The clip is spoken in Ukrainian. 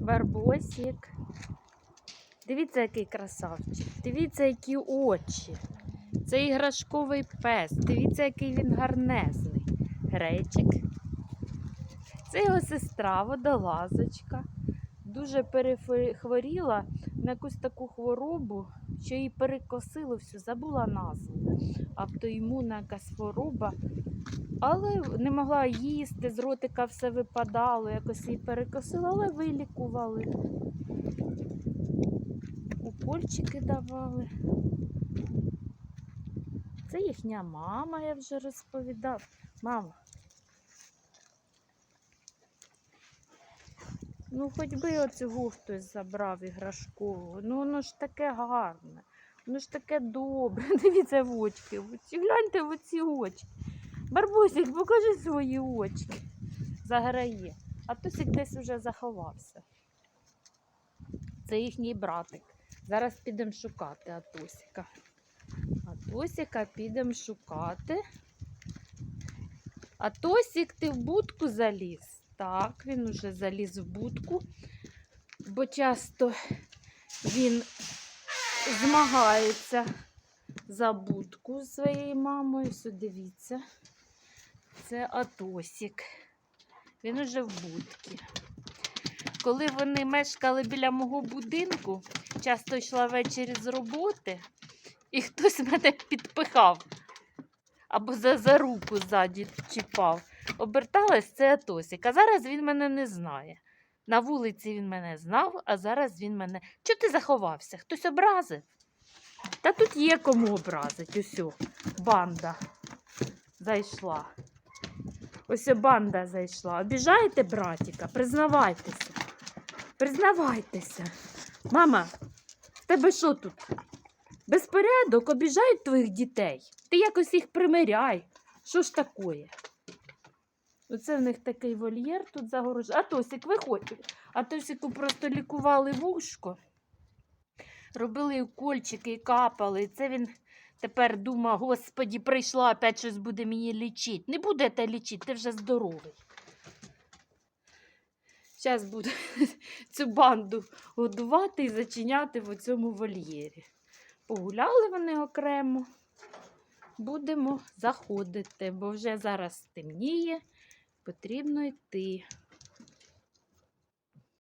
Барбосик. Дивіться, який красавчик. Дивіться, які очі. Це іграшковий пес. Дивіться, який він гарнезний. Гречик. Це його сестра, водолазочка. Дуже перехворіла на якусь таку хворобу, що її перекосило всю, забула назву. Автоімунна якась хвороба. Але не могла їсти, з ротика все випадало, якось її перекосило, але вилікували. Укольчики давали. Це їхня мама, я вже розповідав. Мама. Ну, хоч би оцього хтось забрав іграшкового. Ну, воно ж таке гарне, воно ж таке добре. Дивіться в очки. оці. Гляньте в оці очки. Барбусик, покажи свої очки. Заграє. А Тосик десь уже заховався. Це їхній братик. Зараз підемо шукати Атосика. Атосика підемо шукати. Атосик, ти в будку заліз? Так, він уже заліз в будку, бо часто він змагається за будку з своєю мамою. Все, дивіться. Це Атосик. Він уже в будці. Коли вони мешкали біля мого будинку, часто йшла ввечері з роботи, і хтось мене підпихав або за, за руку ззаді чіпав. Оберталась це Атосик. А зараз він мене не знає. На вулиці він мене знав, а зараз він мене. Чого ти заховався? Хтось образив? Та тут є кому образить. Усю банда зайшла. Ось банда зайшла. Обіжаєте братіка? Признавайтеся. Признавайтеся. Мама, в тебе що тут? Безпорядок обіжають твоїх дітей. Ти якось їх примиряй. Що ж такое? Оце в них такий вольєр тут загорожений. А Тосик, виходь. А Тосику просто лікували вушко. Робили укольчики і капали. Це він тепер думає, господі, прийшла, опять щось буде мені лічити. Не будете лічити, ти вже здоровий. Зараз буду цю банду годувати і зачиняти в цьому вольєрі. Погуляли вони окремо. Будемо заходити, бо вже зараз темніє, потрібно йти.